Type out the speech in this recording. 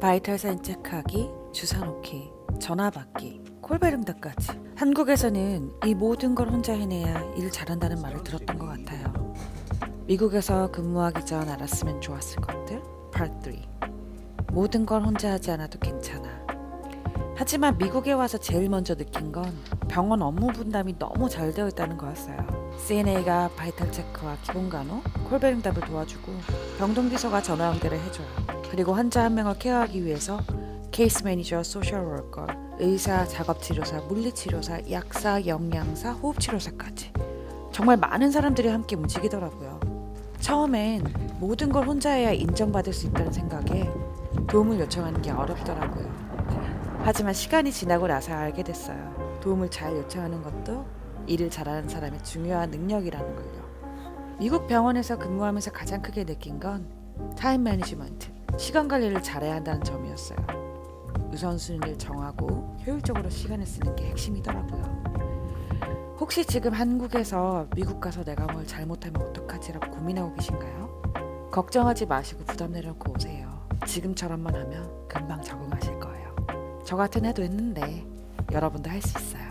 바이탈 사인 체크하기, 주사 놓기, 전화 받기, 콜베릉다까지. 한국에서는 이 모든 걸 혼자 해내야 일 잘한다는 말을 들었던 것 같아요. 미국에서 근무하기 전 알았으면 좋았을 것들. Part 3. 모든 걸 혼자 하지 않아도 괜찮아. 하지만 미국에 와서 제일 먼저 느낀 건 병원 업무 분담이 너무 잘 되어 있다는 거였어요. CNA가 바이탈 체크와 기본 간호, 콜베링답을 도와주고 병동 비서가 전화 연결을 해줘요. 그리고 환자 한 명을 케어하기 위해서 케이스 매니저, 소셜 워커, 의사, 작업 치료사, 물리 치료사, 약사, 영양사, 호흡 치료사까지 정말 많은 사람들이 함께 움직이더라고요. 처음엔 모든 걸 혼자 해야 인정받을 수 있다는 생각에 도움을 요청하는 게 어렵더라고요. 하지만 시간이 지나고 나서 알게 됐어요. 도움을 잘 요청하는 것도 일을 잘하는 사람의 중요한 능력이라는 걸요. 미국 병원에서 근무하면서 가장 크게 느낀 건 타임 매니지먼트, 시간 관리를 잘해야 한다는 점이었어요. 우선순위를 정하고 효율적으로 시간을 쓰는 게 핵심이더라고요. 혹시 지금 한국에서 미국 가서 내가 뭘 잘못하면 어떡하지라고 고민하고 계신가요? 걱정하지 마시고 부담 내려놓고 오세요. 지금처럼만 하면 금방 적응하실 거예요. 저 같은 애도 있는데 여러분도 할 수 있어요.